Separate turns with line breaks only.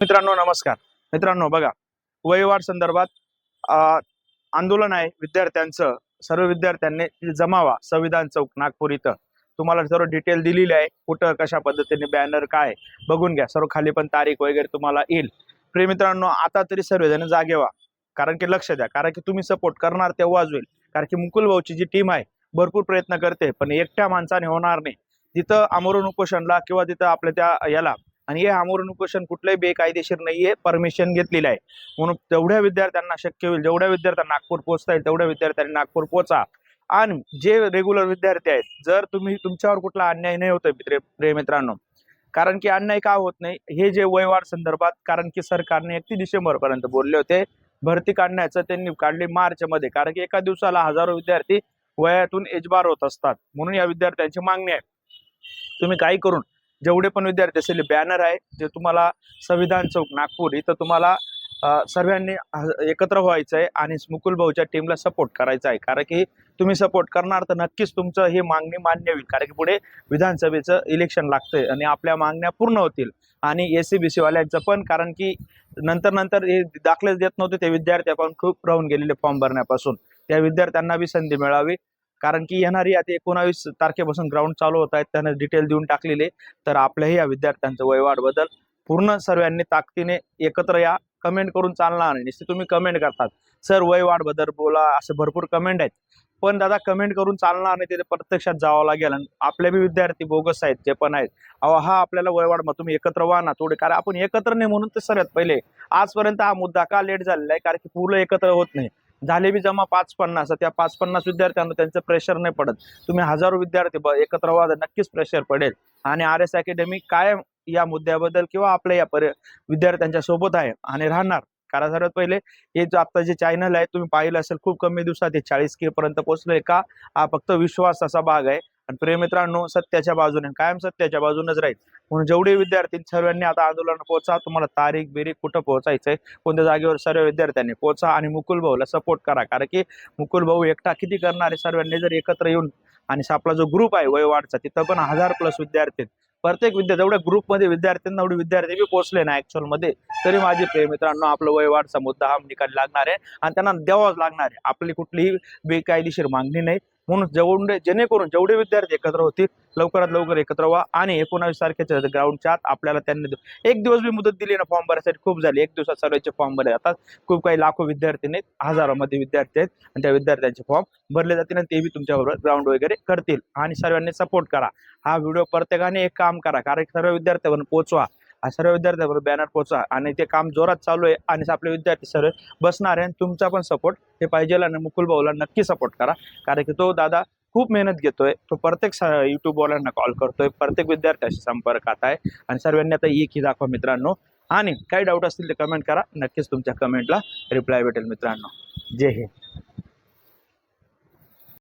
मित्रांनो नमस्कार. मित्रांनो बघा वयवाढ संदर्भात आंदोलन आहे विद्यार्थ्यांचं. सर्व विद्यार्थ्यांनी जमावा संविधान चौक नागपूर इथं. तुम्हाला सर्व डिटेल दिलेली आहे. कुठं कशा पद्धतीने बॅनर काय बघून घ्या. सर्व खाली पण तारीख वगैरे तुम्हाला येईल. प्रिय मित्रांनो आता तरी सर्वजण जागे व्हा. कारण की लक्ष द्या. कारण की तुम्ही सपोर्ट करणार तेव्हाच होईल. कारण की मुकुल भाऊची जी टीम आहे भरपूर प्रयत्न करते पण एकट्या माणसाने होणार नाही. तिथं आमरण उपोषणला किंवा तिथं आपल्या त्या याला आणि हे आमरण उपोषण कुठलंही बेकायदेशीर नाही आहे परमिशन घेतलेलं आहे. म्हणून तेवढ्या विद्यार्थ्यांना शक्य होईल जेवढ्या विद्यार्थ्यांना नागपूर पोहोचता येईल तेवढ्या विद्यार्थ्यांनी नागपूर पोचा आणि जे रेग्युलर विद्यार्थी आहेत जर तुम्ही तुमच्यावर कुठला अन्याय नाही होतोय मित्र प्रिय मित्रांनो कारण की अन्याय का होत नाही? हे जे वयवाढ संदर्भात कारण की सरकारने एकतीस डिसेंबर पर्यंत बोलले होते भरती काढण्याचं त्यांनी काढली मार्च मध्ये कारण की एका दिवसाला हजारो विद्यार्थी वयातून एजबार होत असतात. म्हणून या विद्यार्थ्यांची मागणी आहे. तुम्ही काही करून जेवढे पण विद्यार्थी असेल बॅनर आहे जे तुम्हाला संविधान चौक नागपूर इथं तुम्हाला सर्वांनी ह- एकत्र व्हायचं आहे आणि मुकुल भाऊच्या टीमला सपोर्ट करायचा आहे. कारण की तुम्ही सपोर्ट करणार तर नक्कीच तुमचं ही मागणी मान्य होईल. कारण की पुढे विधानसभेचं इलेक्शन लागतंय आणि आपल्या मागण्या पूर्ण होतील. आणि एस सी बी सी वाल्यांचं पण कारण की नंतर नंतर हे दाखलेच देत नव्हते ते विद्यार्थी आपण खूप राहून गेलेले फॉर्म भरण्यापासून. त्या विद्यार्थ्यांना बी संधी मिळावी. कारण की येणारी आता एकोणावीस तारखेपासून ग्राउंड चालू होत आहेत त्यांना डिटेल देऊन टाकलेले तर आपल्याही या विद्यार्थ्यांचं वयवाढ बदल पूर्ण सर्वांनी ताकदीने एकत्र या. कमेंट करून चालणार नाही. निश्चित तुम्ही कमेंट करतात. सर वयवाढ बदल बोला. असे भरपूर कमेंट आहेत. पण दादा कमेंट करून चालणार नाही तिथे प्रत्यक्षात जावं लागेल. आणि आपले बी विद्यार्थी बोगस आहेत जे पण आहेत. अहो हा आपल्याला वयवाढ मग तुम्ही एकत्र व्हा ना थोडे. कारण आपण एकत्र नाही म्हणून तर सर्वात पहिले. आजपर्यंत हा मुद्दा का लेट झालेला आहे? कारण की पूर्ण एकत्र होत नाही. झाले बी जमा पाच पन्नास त्या पाच पन्नास विद्यार्थ्यांना त्यांचं प्रेशर नाही पडत. तुम्ही हजारो विद्यार्थी एकत्र व्हा तर नक्कीच प्रेशर पडेल. आणि आर एस अकॅडमी कायम या मुद्द्याबद्दल किंवा आपल्या या पर विद्यार्थ्यांच्या सोबत आहे आणि राहणार. कारण सर्वात पहिले हे जे आता जे चॅनल आहे तुम्ही पाहिलं असेल खूप कमी दिवसात हे चाळीस के पर्यंत पोहोचलोय का? हा फक्त विश्वासाचा भाग आहे. आणि प्रियमित्रांनो सत्याच्या बाजूने कायम सत्याच्या बाजूनच राहील. म्हणून जेवढे विद्यार्थी सर्वांनी आता आंदोलन पोहोचा तुम्हाला तारीख बिरीख कुठं पोहोचायचंय कोणत्या जागेवर सर्व विद्यार्थ्यांनी पोहोचा आणि मुकुल भाऊला सपोर्ट करा. कारण की मुकुल भाऊ एकटा किती करणारे सर्वांनी जर एकत्र येऊन आणि आपला जो ग्रुप आहे वयवाढचा तिथं पण हजार प्लस विद्यार्थी प्रत्येक विद्यार्थी एवढ्या ग्रुपमध्ये विद्यार्थ्यांना एवढे विद्यार्थी मी पोहोचले ना ऍक्च्युअलमध्ये. तरी माझे प्रिय मित्रांनो आपलं वयवाढचा मुद्दा हा निकाल लागणार आहे. आणि त्यांना द्यावाच लागणार आहे. आपली कुठलीही बेकायदेशीर मागणी नाही. म्हणून जेवढे जेणेकरून जेवढे विद्यार्थी एकत्र होतील लवकरात लवकर एकत्र व्हा आणि एकोणावीस तारखेच्या ग्राउंडच्या आत आपल्याला त्यांनी एक दिवस बी मुदत दिली ना फॉर्म भरायसाठी खूप झाली. एक दिवसात सर्वांचे फॉर्म भरले जातात. खूप काही लाखो विद्यार्थी नाहीत हजारामध्ये विद्यार्थी आहेत आणि त्या विद्यार्थ्यांचे फॉर्म भरले जातील आणि ते बी तुमच्याबरोबर ग्राउंड वगैरे करतील. आणि सर्वांनी सपोर्ट करा. हा व्हिडिओ प्रत्येकाने एक काम करा. कारण की सर्व विद्यार्थ्यांवर पोहोचवा. सर्व विद्यार्थ्यांवर बॅनर पोहोचा आणि ते काम जोरात चालू आहे आणि आपले विद्यार्थी सर्व बसणार आहे आणि तुमचा पण सपोर्ट हे पाहिजे आणि मुकुल भाऊला नक्की सपोर्ट करा. कारण की तो दादा खूप मेहनत घेतोय. तो प्रत्येक युट्यूबवाल्यांना कॉल करतोय. प्रत्येक विद्यार्थ्याशी संपर्कात आहे आणि सर्वांनी आता एक ही दाखवा मित्रांनो. आणि काही डाऊट असतील ते कमेंट करा. नक्कीच तुमच्या कमेंटला रिप्लाय भेटेल मित्रांनो. जय हिंद.